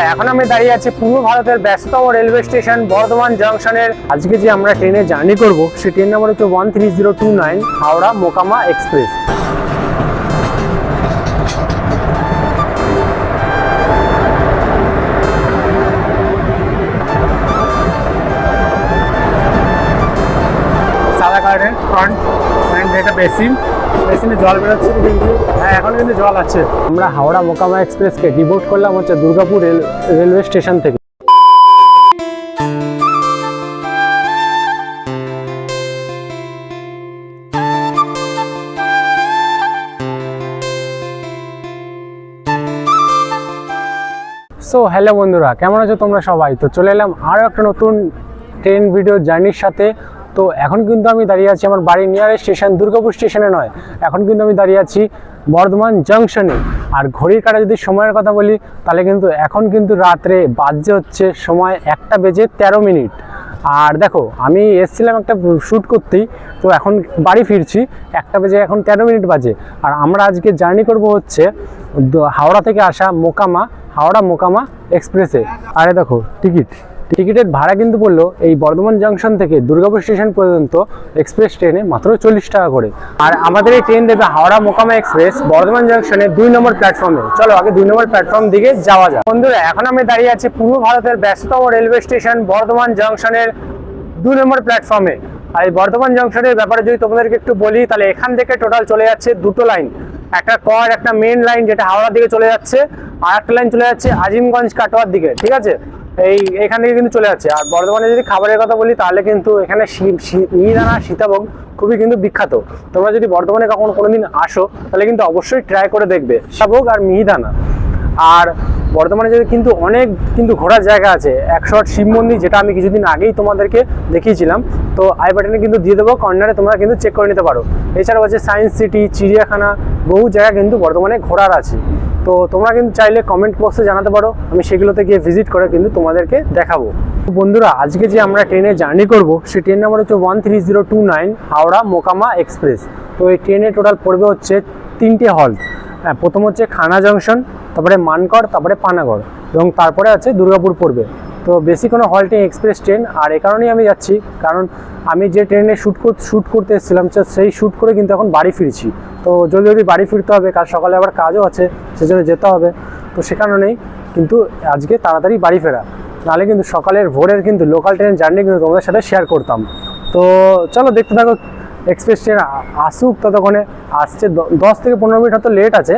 বন্ধুরা, এখন আমি দাঁড়িয়ে আছি পূর্ব ভারতের ব্যস্ততম রেলওয়ে স্টেশন বর্ধমান জংশনের। আজকে যে আমরা ট্রেনে জার্নি করব, সেই ট্রেন নাম্বার হচ্ছে one three zero two nine, Howrah Mokama express. সাদা কালারের ফ্রন্ট অ্যান্ড বেসিন বেসিনে জল বেরোচ্ছে কিন্তু? হ্যাঁ এখন কিন্তু জল আছে। আমরা হাওড়া মোকামা এক্সপ্রেসকে ডিভোট করলাম হচ্ছে দুর্গাপুর রেল, রেলওয়ে স্টেশন থেকে। সো হ্যালো বন্ধুরা, কেমন আছো তোমরা সবাই? তো চলে এলাম আরও একটা নতুন ট্রেন ভিডিও জার্নির সাথে। তো এখন কিন্তু আমি দাঁড়িয়ে আছি আমার বাড়ির নিয়ারেস্ট স্টেশন দুর্গাপুর স্টেশনে নয়। এখন কিন্তু আমি দাঁড়িয়ে আছি বর্ধমান জংশনে আর ঘড়ির কাটা যদি সময়ের কথা বলি, তাহলে কিন্তু এখন কিন্তু রাত্রে বাজে হচ্ছে সময় একটা বেজে তেরো মিনিট। আর দেখো, আমি এসছিলাম একটা শ্যুট করতেই তো এখন বাড়ি ফিরছি, একটা বেজে এখন তেরো মিনিট বাজে। আর আমরা আজকে জার্নি করব হচ্ছে হাওড়া থেকে আসা মোকামা, হাওড়া মোকামা এক্সপ্রেসে আরে দেখো টিকিট টিকিটের ভাড়া কিন্তু পড়ল এই বর্ধমান জংশন থেকে দুর্গাপুর স্টেশন পর্যন্ত এক্সপ্রেস ট্রেনে মাত্র চল্লিশ টাকা করে। আর আমাদের এই ট্রেন দেবে হাওড়া মোকামা এক্সপ্রেস বর্ধমান জংশনে দুই নম্বর প্ল্যাটফর্মে চলো আগে দুই নম্বর প্ল্যাটফর্ম দিকে যাওয়া যাক। বন্ধুরা, এখন আমি দাঁড়িয়ে আছি পূর্ব ভারতের ব্যস্ততম রেলওয়ে স্টেশন বর্ধমান জংশনের দুই নম্বর প্ল্যাটফর্মে আর এই বর্ধমান জংশনের ব্যাপারে যদি তোমাদেরকে একটু বলি, তাহলে এখান থেকে টোটাল চলে যাচ্ছে দুটো লাইন একটা কর, একটা মেন লাইন যেটা হাওড়ার দিকে চলে যাচ্ছে, আর একটা লাইন চলে যাচ্ছে আজিমগঞ্জ কাটোয়ার দিকে, ঠিক আছে? এই, এখান থেকে কিন্তু চলে যাচ্ছে। আর বর্ধমানে যদি খাবারের কথা বলি, তাহলে কিন্তু এখানে মিহিদানা সীতাভোগ খুবই কিন্তু বিখ্যাত। তোমরা যদি বর্ধমানে কখনো কোনোদিন আসো, তাহলে কিন্তু অবশ্যই ট্রাই করে দেখবে। সীতাভোগ আর মিহিদানা। আর বর্তমানে যদি কিন্তু অনেক কিন্তু ঘোরার জায়গা আছে একশো আট শিব মন্দির, যেটা আমি কিছুদিন আগেই তোমাদেরকে দেখিয়েছিলাম। তো আই বাটনে কিন্তু দিয়ে দেবো, কর্নারে তোমরা কিন্তু চেক করে নিতে পারো। এছাড়াও আছে সায়েন্স সিটি চিড়িয়াখানা, বহু জায়গা কিন্তু বর্তমানে ঘোরার আছে। তো তোমরা কিন্তু চাইলে কমেন্ট বক্সে জানাতে পারো, আমি সেগুলোতে গিয়ে ভিজিট করে কিন্তু তোমাদেরকে দেখাবো। বন্ধুরা, আজকে যে আমরা ট্রেনে জার্নি করব, সেই ট্রেন নাম্বার হচ্ছে one three zero two nine Howrah Mokama express তো এই ট্রেনে টোটাল পড়বে হচ্ছে তিনটে হল হ্যাঁ প্রথম হচ্ছে খানা জংশন তারপরে মানকড়, তারপরে পানাগড়, এবং তারপরে আছে দুর্গাপুর পড়বে। তো বেশি কোনো হল্টিং এক্সপ্রেস ট্রেন আর এ কারণেই আমি যাচ্ছি। কারণ আমি যে ট্রেনে শ্যুট শ্যুট করতে এসেছিলাম সেই শ্যুট করে কিন্তু এখন বাড়ি ফিরছি। তো জলদি জলদি বাড়ি ফিরতে হবে, কাল সকালে আবার কাজও আছে, সেজন্য যেতে হবে। তো সে কারণেই কিন্তু আজকে তাড়াতাড়ি বাড়ি ফেরা। নাহলে কিন্তু সকালের ভোরের কিন্তু লোকাল ট্রেন জার্নি কিন্তু তোমাদের সাথে শেয়ার করতাম। তো চলো দেখতে থাকো এক্সপ্রেস ট্রেন আসুক ততক্ষণে, আসছে দশ থেকে পনেরো মিনিট হয়তো লেট আছে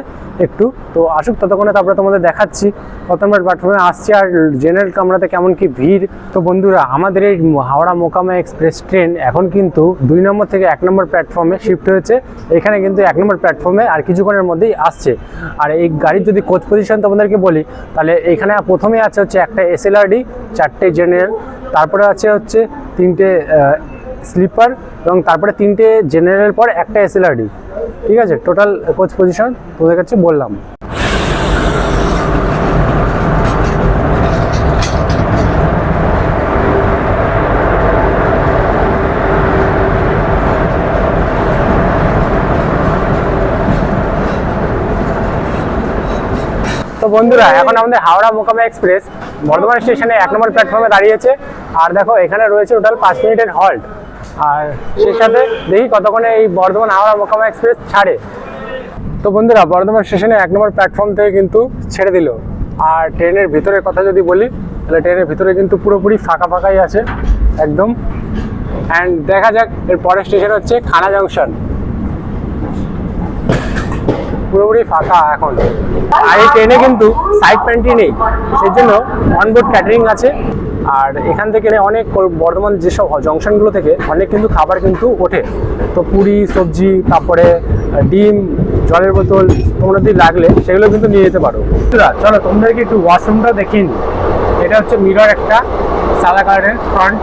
একটু, তো আসুক ততক্ষণে তারপরে তোমাদের দেখাচ্ছি কত নম্বর প্ল্যাটফর্মে আসছে, আর জেনারেল কামরাতে কেমন কি ভিড়। তো বন্ধুরা, আমাদের এই হাওড়া মোকামা এক্সপ্রেস ট্রেন এখন কিন্তু দুই নম্বর থেকে এক নম্বর প্ল্যাটফর্মে শিফট হয়েছে। এখানে কিন্তু এক নম্বর প্ল্যাটফর্মে আর কিছুক্ষণের মধ্যেই আসছে। আর এই গাড়ির যদি কোচ পজিশন তোমাদেরকে বলি, তাহলে এখানে প্রথমে আছে হচ্ছে একটা এসএলআরডি চারটে জেনারেল তারপরে আছে হচ্ছে তিনটে স্লিপার এবং তারপরে তিনটে জেনারেল পর একটা এসএলআরডি ঠিক আছে? টোটাল কোচ পজিশন তোদের কাছে বললাম। তো বন্ধুরা, এখন আমাদের হাওড়া মোকামা এক্সপ্রেস বর্ধমান স্টেশনে এক নম্বর প্ল্যাটফর্মে দাঁড়িয়েছে। আর দেখো, এখানে রয়েছে টোটাল পাঁচ মিনিটের হল্ট আর সেই সাথে দেখি কতক্ষণে এই বর্ধমান হাওড়া মোকামা এক্সপ্রেস ছাড়ে। তো বন্ধুরা, বর্ধমান স্টেশনে এক নম্বর প্ল্যাটফর্ম থেকে কিন্তু ছেড়ে দিল। আর ট্রেনের ভিতরের কথা যদি বলি, তাহলে ট্রেনের ভিতরে কিন্তু পুরোপুরি ফাঁকা ফাঁকাই আছে, একদম। অ্যান্ড দেখা যাক, এর পরের স্টেশন হচ্ছে খানা জংশন পুরোপুরি ফাঁকা এখন। আর এই ট্রেনে কিন্তু সাইড প্যান্ট্রি নেই। সেই জন্য অনবোর্ড ক্যাটারিং আছে। আর এখান থেকে অনেক বর্ধমান যেসব জংশনগুলো থেকে অনেক কিন্তু খাবার কিন্তু ওঠে। তো পুরি, সবজি, তারপরে ডিম, জলের বোতল, তোমরা যদি লাগলে সেগুলো কিন্তু নিয়ে যেতে পারো। চলো তোমাদেরকে একটু ওয়াশরুমটা দেখিয়ে এটা হচ্ছে মিরর একটা সাদা কালারের ফ্রন্ট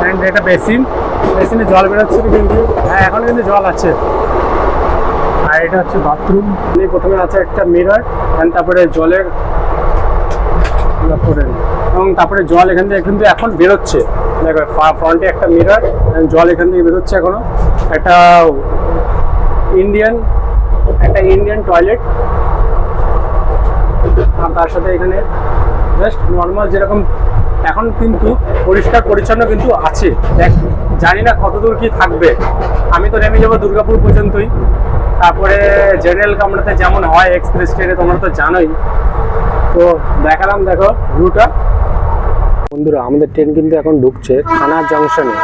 অ্যান্ড এটা বেসিন বেসিনে জল বেরোচ্ছে কিন্তু? হ্যাঁ এখন কিন্তু জল আছে। আর এটা হচ্ছে বাথরুম প্রথমে আছে একটা মিরর অ্যান্ড তারপরে জলের করে নিই। এবং তারপরে জল এখান থেকে কিন্তু এখন বেরোচ্ছে। দেখো ফ্রন্টে একটা মিরর জল এখান থেকে বেরোচ্ছে এখনও। একটা ইন্ডিয়ান একটা ইন্ডিয়ান টয়লেট আর তার সাথে এখানে জাস্ট নর্মাল যেরকম এখন কিন্তু পরিষ্কার, পরিচ্ছন্ন কিন্তু আছে। দেখ, জানি না কতদূর কি থাকবে। আমি তো নেমে যাব দুর্গাপুর পর্যন্তই। তারপরে জেনারেল কামরাতে যেমন হয় এক্সপ্রেস ট্রেনে তোমরা তো জানোই। তো দেখালাম, দেখো ভিউটা বন্ধুরা, আমাদের ট্রেন কিন্তু এখন ঢুকছে থানা জংশনে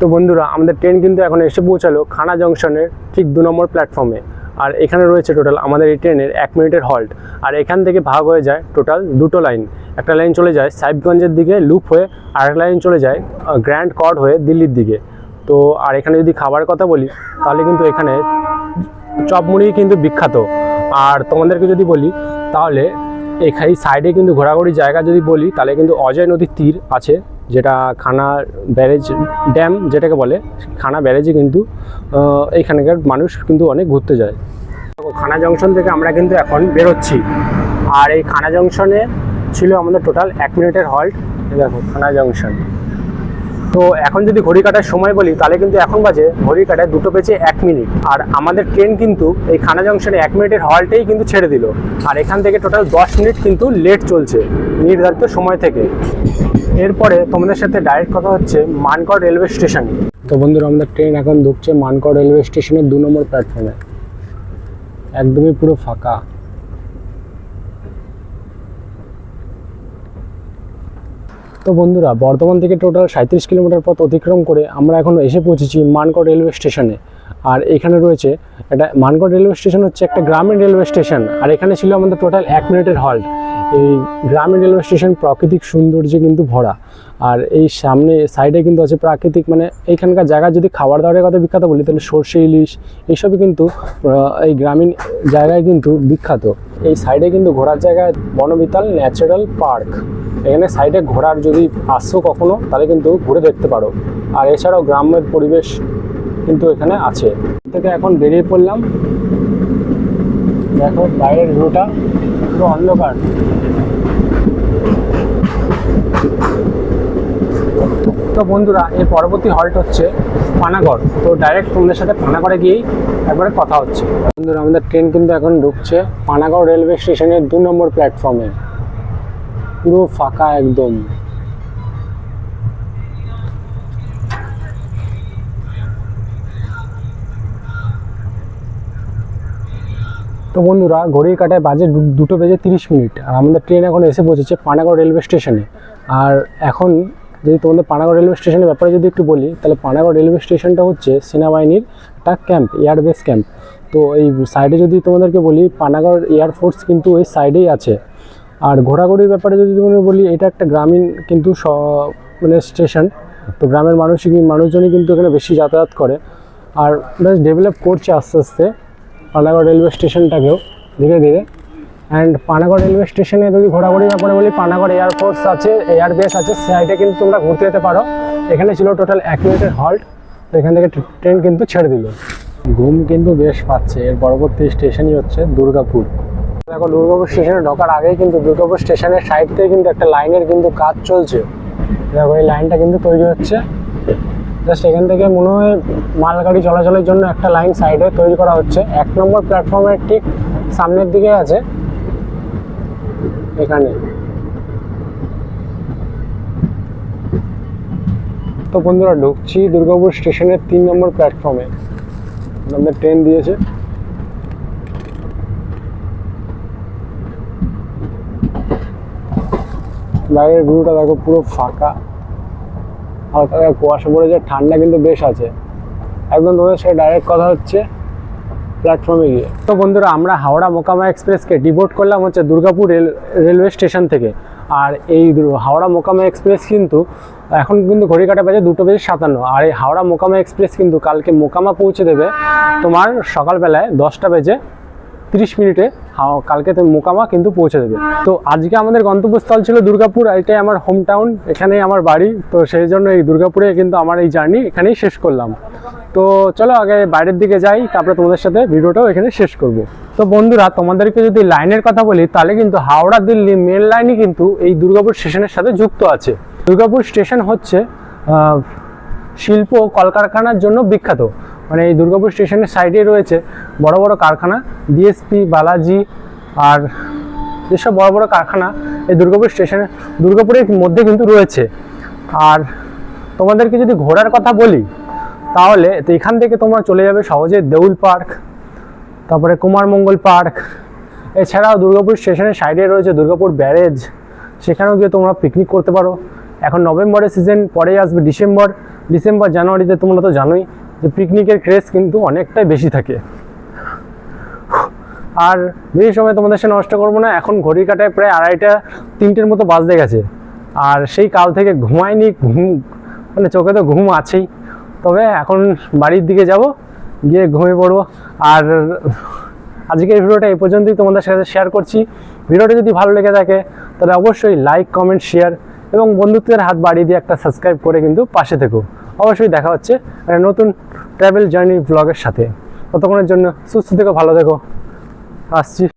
তো বন্ধুরা, আমাদের ট্রেন কিন্তু এখন এসে পৌঁছালো খানা জংশনের ঠিক দু নম্বর প্ল্যাটফর্মে আর এখানে রয়েছে টোটাল আমাদের এই ট্রেনের এক মিনিটের হল্ট আর এখান থেকে ভাগ হয়ে যায় টোটাল দুটো লাইন একটা লাইন চলে যায় সাহেবগঞ্জের দিকে লুপ হয়ে আর লাইন চলে যায় গ্র্যান্ড কর্ড হয়ে দিল্লির দিকে। তো, আর এখানে যদি খাবার কথা বলি, তাহলে কিন্তু এখানে চপ মুড়ি কিন্তু বিখ্যাত। আর তোমাদেরকে যদি বলি, তাহলে এখানে সাইডে কিন্তু ঘোরাঘুরি জায়গা যদি বলি, তাহলে কিন্তু অজয় নদীর তীর আছে, যেটা খানা ব্যারেজ ড্যাম যেটাকে বলে, খানা ব্যারেজে কিন্তু এইখানকার মানুষ কিন্তু অনেক ঘুরতে যায়। খানা জংশন থেকে আমরা কিন্তু এখন বেরোচ্ছি। আর এই খানা জংশনে ছিল আমাদের টোটাল এক মিনিটের হল্ট দেখো, খানা জংশন। তো এখন যদি ঘড়ি কাটার সময় বলি, তাহলে কিন্তু এখন বাজে ঘড়ি কাটায় দুটো বেজে এক মিনিট। আর আমাদের ট্রেন কিন্তু এই খানা জংশনে এক মিনিটের হলটেই কিন্তু ছেড়ে দিল। আর এখান থেকে টোটাল দশ মিনিট কিন্তু লেট চলছে নির্ধারিত সময় থেকে। এরপরে তোমাদের সাথে ডাইরেক্ট কথা হচ্ছে মানকড় রেলওয়ে স্টেশন তো বন্ধুরা, আমাদের ট্রেন এখন ঢুকছে মানকড় রেলওয়ে স্টেশনের দু নম্বর প্ল্যাটফর্মে একদমই পুরো ফাঁকা। তো বন্ধুরা, বর্ধমান থেকে টোটাল সাঁত্রিশ কিলোমিটার পথ অতিক্রম করে আমরা এখন এসে পৌঁছেছি মানকড় রেলওয়ে স্টেশনে আর এখানে রয়েছে এটা মানকড় রেলওয়ে স্টেশন হচ্ছে একটা গ্রামীণ রেলওয়ে স্টেশন আর এখানে ছিল আমাদের টোটাল এক মিনিটের হল্ট এই গ্রামীণ রেলওয়ে স্টেশন প্রাকৃতিক সৌন্দর্যে কিন্তু ভরা। আর এই সামনে সাইডে কিন্তু আছে প্রাকৃতিক মানে এইখানকার জায়গা যদি খাবার দাবারের কথা বিখ্যাত বলি, তাহলে সর্ষে ইলিশ, এইসবই কিন্তু এই গ্রামীণ জায়গায় কিন্তু বিখ্যাত। এই সাইডে কিন্তু ঘোরার জায়গায় বনবিতাল ন্যাচারাল পার্ক। এখানে সাইডে ঘোরার যদি আসছো কখনো, তাহলে কিন্তু ঘুরে দেখতে পারো। আর এছাড়াও গ্রামের পরিবেশ কিন্তু এখানে আছে। থেকে এখন বেরিয়ে পড়লাম। দেখো, বাইরের ভিউটা পুরো অন্ধকার। তো বন্ধুরা এর পরবর্তী হল্ট হচ্ছে পানাগড়। তো ডাইরেক্ট তোমাদের সাথে পানাগড়ে গিয়েই একবারে কথা হচ্ছে। বন্ধুরা, আমাদের ট্রেন কিন্তু এখন ঢুকছে পানাগড় রেলওয়ে স্টেশনের দু নম্বর প্ল্যাটফর্মে পুরো ফাঁকা একদম। তো বন্ধুরা, ঘড়ির কাটায় বাজে দুটো বেজে তিরিশ মিনিট। আর আমাদের ট্রেন এখন এসে পৌঁছেছে পানাগড় রেলওয়ে স্টেশনে। আর এখন যদি তোমাদের পানাগড় রেলওয়ে স্টেশনের ব্যাপারে যদি একটু বলি, তাহলে পানাগড় রেলওয়ে স্টেশনটা হচ্ছে সেনাবাহিনীর একটা ক্যাম্প এয়ারবেস ক্যাম্প। তো এই সাইডে যদি তোমাদেরকে বলি, পানাগড় এয়ারফোর্স কিন্তু ওই সাইডেই আছে। আর ঘোরাঘুরির ব্যাপারে যদি তুমি বলি, এটা একটা গ্রামীণ কিন্তু স- মানে স্টেশন। তো গ্রামের মানুষ, মানুষজনই কিন্তু এখানে বেশি যাতায়াত করে। আর বেশ ডেভেলপ করছে আস্তে আস্তে পানাগড় রেলওয়ে স্টেশনটাকেও ধীরে ধীরে। অ্যান্ড পানাগড় রেলওয়ে স্টেশনে যদি ঘোরাঘুরির ব্যাপারে বলি, পানাগড় এয়ারফোর্স আছে এয়ারবেস আছে সাইডে কিন্তু তোমরা ঘুরতে যেতে পারো। এখানে ছিল টোটাল এক মিনিটের হল্ট তো এখান থেকে ট্রেন কিন্তু ছেড়ে দিল। ঘুম কিন্তু বেশ পাচ্ছে। এর পরবর্তী স্টেশনই হচ্ছে দুর্গাপুর। দেখো দুর্গাপুর স্টেশনে ঢোকার আগেই কিন্তু দুর্গাপুর স্টেশনের সাইড থেকে কিন্তু একটা লাইনের কিন্তু কাজ চলছে। দেখো এই লাইনটা কিন্তু তৈরি হচ্ছে। জাস্ট এখান থেকে মনে হয় মালগাড়ি চলাচলের জন্য একটা লাইন সাইডে তৈরি করা হচ্ছে। এক নম্বর প্ল্যাটফর্মের ঠিক সামনের দিকে আছে। এখানে। তো বন্ধুরা ঢুকছি দুর্গাপুর স্টেশনের তিন নম্বর প্ল্যাটফর্মে ট্রেন দিয়েছে। বাইরের ভিউটা দেখো পুরো ফাঁকা। হালকা কুয়াশা পড়েছে ঠান্ডা কিন্তু বেশ আছে। একদম তোমাদের সাথে ডাইরেক্ট কথা হচ্ছে প্ল্যাটফর্মে গিয়ে। তো বন্ধুরা, আমরা হাওড়া মোকামা এক্সপ্রেসকে ডিভোট করলাম হচ্ছে দুর্গাপুর রেল রেলওয়ে স্টেশন থেকে। আর এই হাওড়া মোকামা এক্সপ্রেস কিন্তু এখন কিন্তু ঘড়ি কাটা বাজে দুটো বেজে সাতান্ন। আর এই হাওড়া মোকামা এক্সপ্রেস কিন্তু কালকে মোকামা পৌঁছে দেবে তোমার সকালবেলায় দশটা বেজে তিরিশ মিনিটে কালকে তো মোকামা কিন্তু পৌঁছে দেবে। তো আজকে আমাদের গন্তব্যস্থল ছিল দুর্গাপুর, এটাই আমার হোম টাউন এখানেই আমার বাড়ি। তো সেই জন্য এই দুর্গাপুরে কিন্তু আমার এই জার্নি এখানেই শেষ করলাম। তো চলো আগে বাইরের দিকে যাই, তারপরে তোমাদের সাথে ভিডিওটাও এখানে শেষ করব। তো বন্ধুরা, তোমাদেরকে যদি লাইনের কথা বলি, তাহলে কিন্তু হাওড়া, দিল্লি মেন লাইনই কিন্তু এই দুর্গাপুর স্টেশনের সাথে যুক্ত আছে। দুর্গাপুর স্টেশন হচ্ছে শিল্প ও কলকারখানার জন্য বিখ্যাত। মানে এই দুর্গাপুর স্টেশনের সাইডে রয়েছে বড় বড় কারখানা ডিএসপি বালাজি, আর যেসব বড় বড় কারখানা এই দুর্গাপুর স্টেশনে, দুর্গাপুরের মধ্যে কিন্তু রয়েছে। আর তোমাদেরকে যদি ঘোরার কথা বলি, তাহলে তো এখান থেকে তোমরা চলে যাবে সহজে দেউল পার্ক, তারপরে কুমারমঙ্গল পার্ক, এছাড়াও দুর্গাপুর স্টেশনের সাইডে রয়েছে দুর্গাপুর ব্যারেজ, সেখানেও গিয়ে তোমরা পিকনিক করতে পারো। এখন নভেম্বরের সিজন পরেই আসবে ডিসেম্বর। ডিসেম্বর জানুয়ারিতে তোমরা তো জানোই যে পিকনিকের ক্রেজ কিন্তু অনেকটাই বেশি থাকে। আর বেশি সময় তোমাদের সাথে নষ্ট করব না, এখন ঘড়ি কাটায় প্রায় আড়াইটা, তিনটের মতো বাজতে গেছে। আর সেই কাল থেকে ঘুমায়নি, ঘুম মানে চোখে তো ঘুম আছেই। তবে এখন বাড়ির দিকে যাব, গিয়ে ঘুমিয়ে পড়ব। আর আজকের ভিডিওটা এই পর্যন্তই তোমাদের সাথে শেয়ার করছি। ভিডিওটা যদি ভালো লেগে থাকে, তাহলে অবশ্যই লাইক কমেন্ট শেয়ার এবং বন্ধুত্বের হাত বাড়িয়ে দিয়ে একটা সাবস্ক্রাইব করে কিন্তু পাশে থেকো। অবশ্যই দেখা হচ্ছে একটা নতুন ট্রাভেল জার্নি ব্লগের সাথে। ততক্ষণের জন্য সুস্থ থেকো, ভালো থেকো। আসছি।